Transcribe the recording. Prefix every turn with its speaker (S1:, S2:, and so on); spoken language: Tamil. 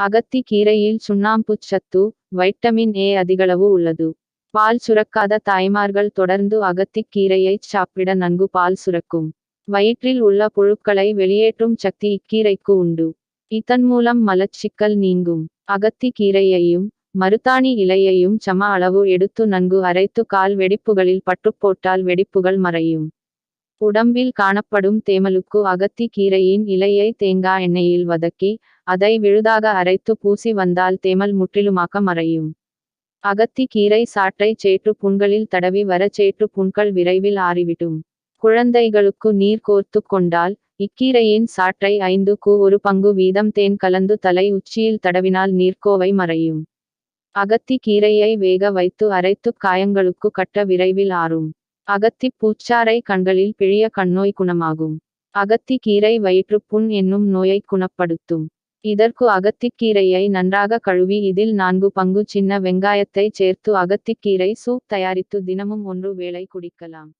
S1: அகத்தி கீரையில் சுண்ணாம்புச் சத்து வைட்டமின் ஏ அதிகளவு உள்ளது. பால் சுரக்காத தாய்மார்கள் தொடர்ந்து அகத்திக் கீரையை சாப்பிட நன்கு பால் சுரக்கும். வயிற்றில் உள்ள புழுக்களை வெளியேற்றும் சக்தி இக்கீரைக்கு உண்டு. இதன் மூலம் மலச்சிக்கல் நீங்கும். அகத்தி கீரையையும் மருத்தாணி இலையையும் சம அளவு எடுத்து நன்கு அரைத்து கால் வெடிப்புகளில் பட்டுப்போட்டால் வெடிப்புகள் மறையும். உடம்பில் காணப்படும் தேமலுக்கு அகத்தி கீரையின் இலையை தேங்காய் எண்ணெயில் வதக்கி அதை விழுதாக அரைத்து பூசி வந்தால் தேமல் முற்றிலுமாக மறையும். அகத்தி கீரை சாற்றை சேற்று புண்களில் தடவி வர சேற்று புண்கள் விரைவில் ஆறிவிடும். குழந்தைகளுக்கு நீர் கோர்த்து கொண்டால் இக்கீரையின் சாற்றை ஐந்து கு ஒரு பங்கு வீதம் தேன் கலந்து தலை உச்சியில் தடவினால் நீர்க்கோவை மறையும். அகத்தி கீரையை வேக வைத்து அரைத்து காயங்களுக்கு கட்ட விரைவில் ஆறும். அகத்தி பூச்சாரை கண்களில் பிழிய கண்ணோய் குணமாகும். அகத்தி கீரை வயிற்றுப்புண் என்னும் நோயை குணப்படுத்தும். இதற்கு அகத்திக்கீரையை நன்றாக கழுவி இதில் நான்கு பங்கு சின்ன வெங்காயத்தை சேர்த்து அகத்திக்கீரை சூப் தயாரித்து தினமும் ஒன்று வேளை குடிக்கலாம்.